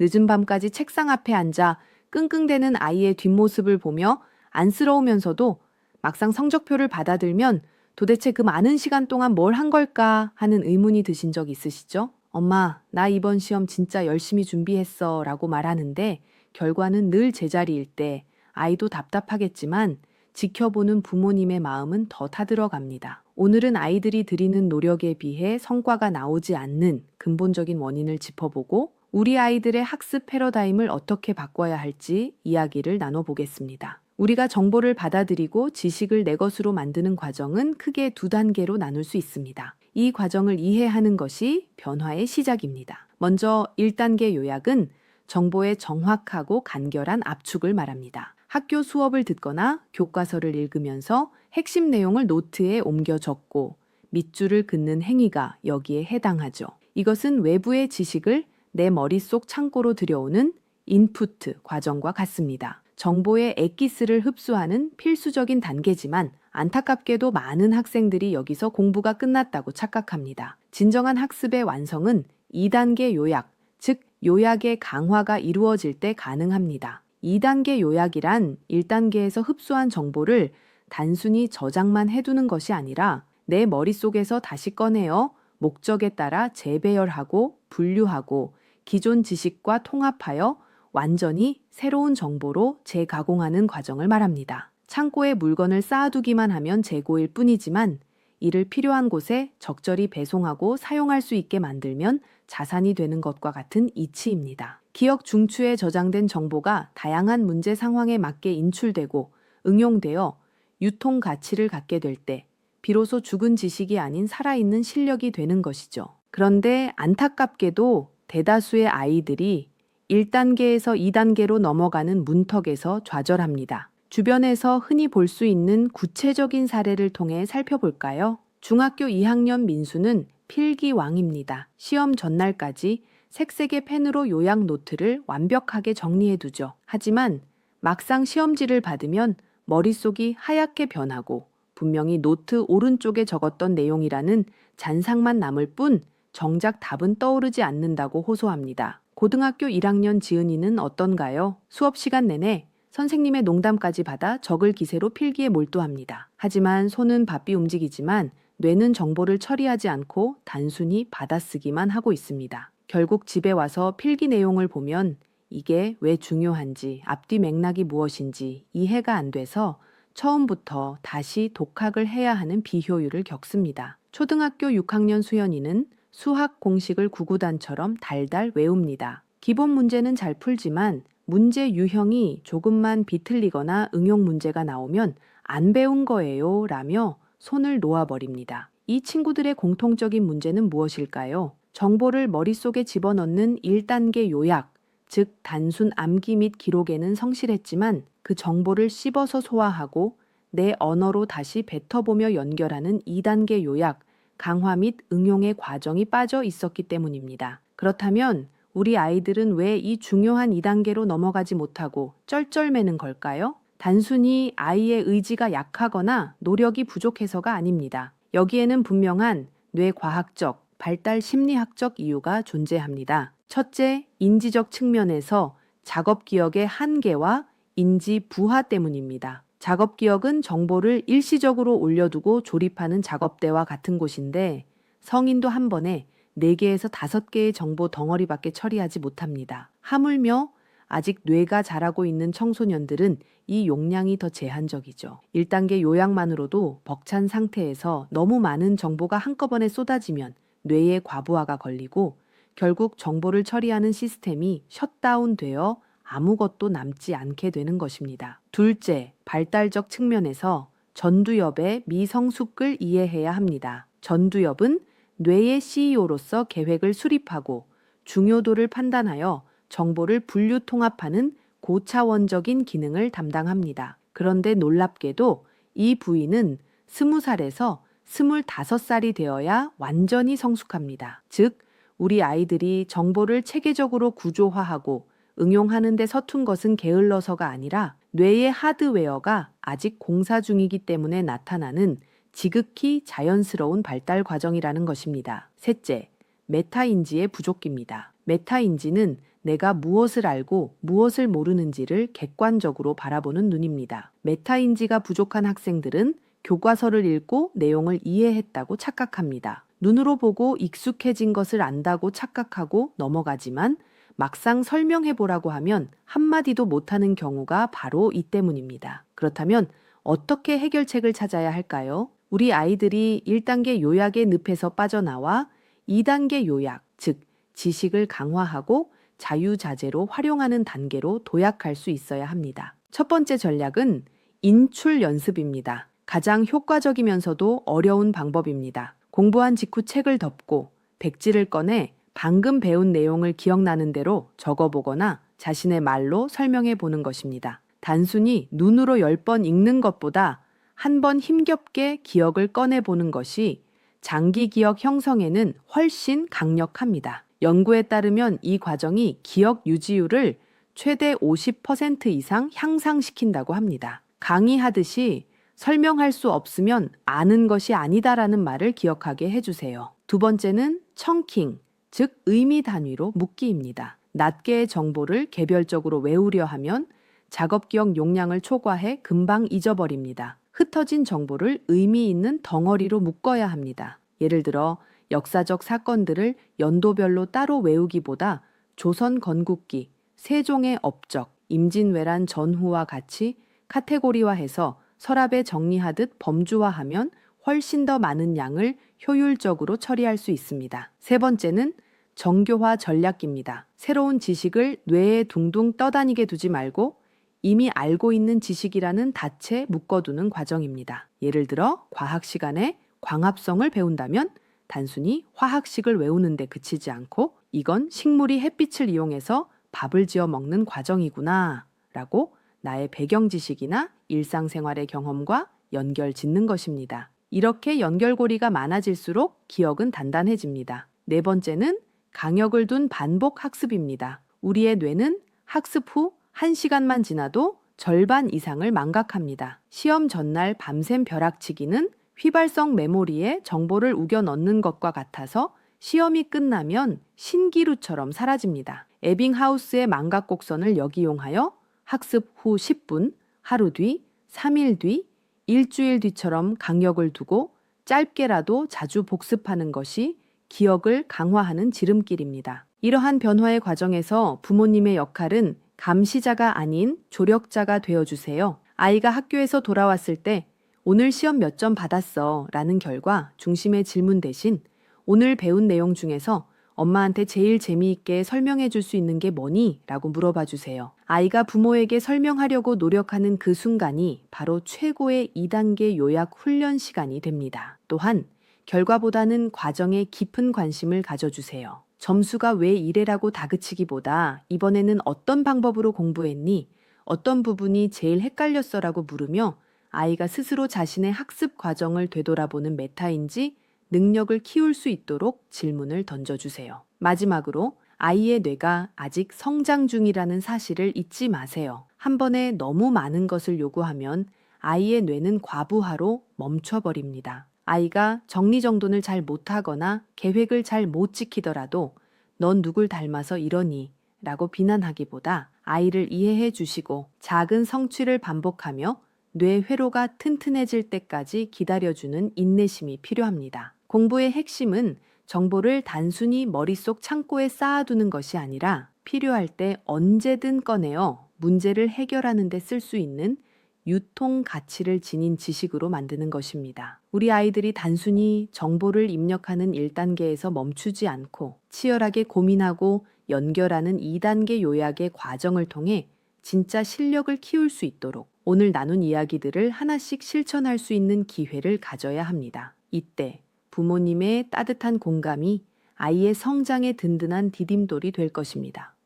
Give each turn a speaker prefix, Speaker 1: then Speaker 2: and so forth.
Speaker 1: 늦은 밤까지 책상 앞에 앉아 끙끙대는 아이의 뒷모습을 보며 안쓰러우면서도 막상 성적표를 받아들면 도대체 그 많은 시간 동안 뭘 한 걸까 하는 의문이 드신 적 있으시죠? 엄마, 나 이번 시험 진짜 열심히 준비했어 라고 말하는데 결과는 늘 제자리일 때 아이도 답답하겠지만 지켜보는 부모님의 마음은 더 타들어갑니다. 오늘은 아이들이 들이는 노력에 비해 성과가 나오지 않는 근본적인 원인을 짚어보고 우리 아이들의 학습 패러다임을 어떻게 바꿔야 할지 이야기를 나눠보겠습니다. 우리가 정보를 받아들이고 지식을 내 것으로 만드는 과정은 크게 두 단계로 나눌 수 있습니다. 이 과정을 이해하는 것이 변화의 시작입니다. 먼저 1단계 요약은 정보의 정확하고 간결한 압축을 말합니다. 학교 수업을 듣거나 교과서를 읽으면서 핵심 내용을 노트에 옮겨 적고 밑줄을 긋는 행위가 여기에 해당하죠. 이것은 외부의 지식을 내 머릿속 창고로 들여오는 인푸트 과정과 같습니다. 정보의 엑기스를 흡수하는 필수적인 단계지만 안타깝게도 많은 학생들이 여기서 공부가 끝났다고 착각합니다. 진정한 학습의 완성은 2단계 요약, 즉 요약의 강화가 이루어질 때 가능합니다. 2단계 요약이란 1단계에서 흡수한 정보를 단순히 저장만 해두는 것이 아니라 내 머릿속에서 다시 꺼내어 목적에 따라 재배열하고 분류하고 기존 지식과 통합하여 완전히 새로운 정보로 재가공하는 과정을 말합니다. 창고에 물건을 쌓아두기만 하면 재고일 뿐이지만 이를 필요한 곳에 적절히 배송하고 사용할 수 있게 만들면 자산이 되는 것과 같은 이치입니다. 기억 중추에 저장된 정보가 다양한 문제 상황에 맞게 인출되고 응용되어 유통 가치를 갖게 될 때 비로소 죽은 지식이 아닌 살아있는 실력이 되는 것이죠. 그런데 안타깝게도 대다수의 아이들이 1단계에서 2단계로 넘어가는 문턱에서 좌절합니다. 주변에서 흔히 볼 수 있는 구체적인 사례를 통해 살펴볼까요? 중학교 2학년 민수는 필기왕입니다. 시험 전날까지 색색의 펜으로 요약 노트를 완벽하게 정리해두죠. 하지만 막상 시험지를 받으면 머릿속이 하얗게 변하고 분명히 노트 오른쪽에 적었던 내용이라는 잔상만 남을 뿐 정작 답은 떠오르지 않는다고 호소합니다. 고등학교 1학년 지은이는 어떤가요? 수업 시간 내내 선생님의 농담까지 받아 적을 기세로 필기에 몰두합니다. 하지만 손은 바삐 움직이지만 뇌는 정보를 처리하지 않고 단순히 받아쓰기만 하고 있습니다. 결국 집에 와서 필기 내용을 보면 이게 왜 중요한지, 앞뒤 맥락이 무엇인지 이해가 안 돼서 처음부터 다시 독학을 해야 하는 비효율을 겪습니다. 초등학교 6학년 수연이는 수학 공식을 구구단처럼 달달 외웁니다. 기본 문제는 잘 풀지만 문제 유형이 조금만 비틀리거나 응용 문제가 나오면 안 배운 거예요 라며 손을 놓아버립니다. 이 친구들의 공통적인 문제는 무엇일까요? 정보를 머릿속에 집어넣는 1단계 요약, 즉 단순 암기 및 기록에는 성실했지만 그 정보를 씹어서 소화하고 내 언어로 다시 뱉어보며 연결하는 2단계 요약, 강화 및 응용의 과정이 빠져 있었기 때문입니다. 그렇다면 우리 아이들은 왜 이 중요한 2단계로 넘어가지 못하고 쩔쩔매는 걸까요? 단순히 아이의 의지가 약하거나 노력이 부족해서가 아닙니다. 여기에는 분명한 뇌과학적, 발달 심리학적 이유가 존재합니다. 첫째, 인지적 측면에서 작업 기억의 한계와 인지 부하 때문입니다. 작업 기억은 정보를 일시적으로 올려두고 조립하는 작업대와 같은 곳인데 성인도 한 번에 4개에서 5개의 정보 덩어리밖에 처리하지 못합니다. 하물며 아직 뇌가 자라고 있는 청소년들은 이 용량이 더 제한적이죠. 1단계 요약만으로도 벅찬 상태에서 너무 많은 정보가 한꺼번에 쏟아지면 뇌의 과부하가 걸리고 결국 정보를 처리하는 시스템이 셧다운되어 아무것도 남지 않게 되는 것입니다. 둘째, 발달적 측면에서 전두엽의 미성숙을 이해해야 합니다. 전두엽은 뇌의 CEO로서 계획을 수립하고 중요도를 판단하여 정보를 분류 통합하는 고차원적인 기능을 담당합니다. 그런데 놀랍게도 이 부위는 스무 살에서 스물다섯 살이 되어야 완전히 성숙합니다. 즉, 우리 아이들이 정보를 체계적으로 구조화하고 응용하는데 서툰 것은 게을러서가 아니라 뇌의 하드웨어가 아직 공사 중이기 때문에 나타나는 지극히 자연스러운 발달 과정이라는 것입니다. 셋째, 메타인지의 부족입니다. 메타인지는 내가 무엇을 알고 무엇을 모르는지를 객관적으로 바라보는 눈입니다. 메타인지가 부족한 학생들은 교과서를 읽고 내용을 이해했다고 착각합니다. 눈으로 보고 익숙해진 것을 안다고 착각하고 넘어가지만 막상 설명해 보라고 하면 한마디도 못하는 경우가 바로 이 때문입니다. 그렇다면 어떻게 해결책을 찾아야 할까요? 우리 아이들이 1단계 요약의 늪에서 빠져나와 2단계 요약, 즉, 지식을 강화하고 자유자재로 활용하는 단계로 도약할 수 있어야 합니다. 첫 번째 전략은 인출 연습입니다. 가장 효과적이면서도 어려운 방법입니다. 공부한 직후 책을 덮고 백지를 꺼내 방금 배운 내용을 기억나는 대로 적어보거나 자신의 말로 설명해 보는 것입니다. 단순히 눈으로 10번 읽는 것보다 한 번 힘겹게 기억을 꺼내 보는 것이 장기 기억 형성에는 훨씬 강력합니다. 연구에 따르면 이 과정이 기억 유지율을 최대 50% 이상 향상시킨다고 합니다. 강의하듯이 설명할 수 없으면 아는 것이 아니다라는 말을 기억하게 해주세요. 두 번째는 청킹, 즉 의미 단위로 묻기입니다. 낱개의 정보를 개별적으로 외우려 하면 작업 기억 용량을 초과해 금방 잊어버립니다. 흩어진 정보를 의미 있는 덩어리로 묶어야 합니다. 예를 들어 역사적 사건들을 연도별로 따로 외우기보다 조선 건국기, 세종의 업적, 임진왜란 전후와 같이 카테고리화해서 서랍에 정리하듯 범주화하면 훨씬 더 많은 양을 효율적으로 처리할 수 있습니다. 세 번째는 정교화 전략입니다. 새로운 지식을 뇌에 둥둥 떠다니게 두지 말고 이미 알고 있는 지식이라는 닻에 묶어두는 과정입니다. 예를 들어 과학 시간에 광합성을 배운다면 단순히 화학식을 외우는데 그치지 않고 이건 식물이 햇빛을 이용해서 밥을 지어 먹는 과정이구나 라고 나의 배경 지식이나 일상생활의 경험과 연결 짓는 것입니다. 이렇게 연결고리가 많아질수록 기억은 단단해집니다. 네 번째는 강역을 둔 반복 학습입니다. 우리의 뇌는 학습 후 1시간만 지나도 절반 이상을 망각합니다. 시험 전날 밤샘 벼락치기는 휘발성 메모리에 정보를 우겨 넣는 것과 같아서 시험이 끝나면 신기루처럼 사라집니다. 에빙하우스의 망각 곡선을 역이용하여 학습 후 10분, 하루 뒤, 3일 뒤, 일주일 뒤처럼 강역을 두고 짧게라도 자주 복습하는 것이 기억을 강화하는 지름길입니다. 이러한 변화의 과정에서 부모님의 역할은 감시자가 아닌 조력자가 되어주세요. 아이가 학교에서 돌아왔을 때 오늘 시험 몇 점 받았어 라는 결과 중심의 질문 대신 오늘 배운 내용 중에서 엄마한테 제일 재미있게 설명해 줄 수 있는 게 뭐니? 라고 물어봐 주세요. 아이가 부모에게 설명하려고 노력하는 그 순간이 바로 최고의 2단계 요약 훈련 시간이 됩니다. 또한 결과보다는 과정에 깊은 관심을 가져주세요. 점수가 왜 이래라고 다그치기보다 이번에는 어떤 방법으로 공부했니? 어떤 부분이 제일 헷갈렸어라고 물으며 아이가 스스로 자신의 학습 과정을 되돌아보는 메타인지 능력을 키울 수 있도록 질문을 던져주세요. 마지막으로 아이의 뇌가 아직 성장 중이라는 사실을 잊지 마세요. 한 번에 너무 많은 것을 요구하면 아이의 뇌는 과부하로 멈춰버립니다. 아이가 정리정돈을 잘 못하거나 계획을 잘 못 지키더라도 넌 누굴 닮아서 이러니? 라고 비난하기보다 아이를 이해해 주시고 작은 성취를 반복하며 뇌 회로가 튼튼해질 때까지 기다려주는 인내심이 필요합니다. 공부의 핵심은 정보를 단순히 머릿속 창고에 쌓아두는 것이 아니라 필요할 때 언제든 꺼내어 문제를 해결하는 데 쓸 수 있는 유통 가치를 지닌 지식으로 만드는 것입니다. 우리 아이들이 단순히 정보를 입력하는 1단계에서 멈추지 않고 치열하게 고민하고 연결하는 2단계 요약의 과정을 통해 진짜 실력을 키울 수 있도록 오늘 나눈 이야기들을 하나씩 실천할 수 있는 기회를 가져야 합니다. 이때 부모님의 따뜻한 공감이 아이의 성장에 든든한 디딤돌이 될 것입니다.